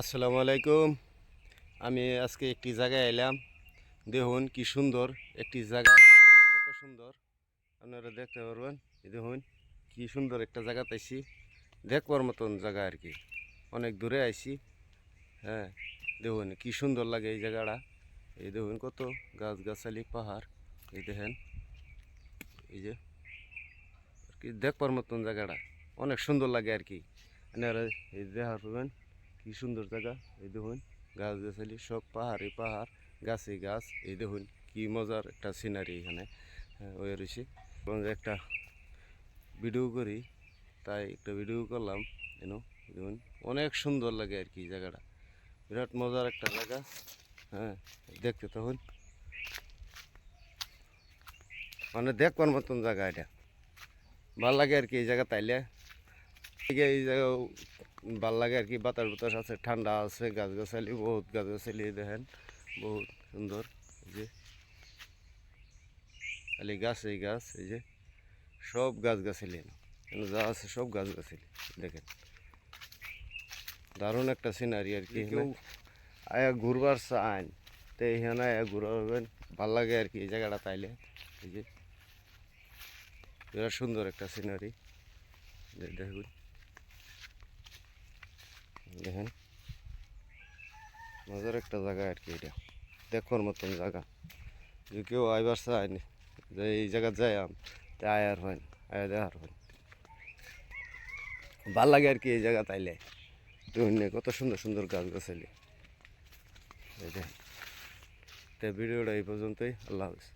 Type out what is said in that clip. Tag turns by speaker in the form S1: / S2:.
S1: আসসালামু আলাইকুম। আমি আজকে একটি জায়গায় এলাম। দেখুন কি সুন্দর একটি জায়গা। কত সুন্দর। আপনারা দেখতে পারবেন। দেখুন কি সুন্দর একটা জায়গা পাইছি। দেখবার মতন জায়গা আর কি। অনেক দূরে আইছি। হ্যাঁ দেখুন কি সুন্দর লাগে এই জায়গাটা। এই দেখুন কত গাছ গাছালি পাহাড়। এই দেখেন। এই যে আর কি দেখবার মতন জায়গাটা। অনেক সুন্দর লাগে আর কি। আপনারা এই দেখার পাবেন। কি সুন্দর জায়গা এই দেখুন গাছ গাছালি সব পাহাড়ে পাহাড় গাছে গাছ এই দেখুন কি মজার একটা সিনারি এখানে হ্যাঁ, ওই রয়েছে। এবং একটা ভিডিও করি তাই একটা ভিডিও করলাম এন দেখুন অনেক সুন্দর লাগে আর কি জায়গাটা। বিরাট মজার একটা জায়গা হ্যাঁ দেখতে তখন মানে দেখবার মতন জায়গা এটা। ভালো লাগে আর কি এই জায়গা তাইলে। এই জায়গা ভালো লাগে আর কি বাতাস বাতাস আছে ঠান্ডা আছে গাছ গাছালি বহুত গাছ গাছালি দেখেন বহুত সুন্দর এই যে। খালি গাছ এই গাছ এই যে সব গাছ গাছালি যা আছে সব গাছ গাছালি দেখেন। দারুণ একটা সিনারি আর কি আয়া ঘুরবার চান তো এখানে আয়া ঘুরবেন ভালো লাগে আর কি এই জায়গাটা তাইলে এই যে। বিরাট সুন্দর একটা সিনারি দেখুন। দেখেন। মজার একটা জায়গা আর কি এটা। দেখবার মতন জায়গা। যে কেউ আইবার চায়নি যে এই জায়গা যাই আম তা আয়ার হয় আয়া দেখার হয় ভালো লাগে আর কি এই জায়গা তাইলে। না, কত সুন্দর সুন্দর গাছ গাছালি দেখেন। তো ভিডিওটা এই পর্যন্তই। আল্লাহ হাফিজ।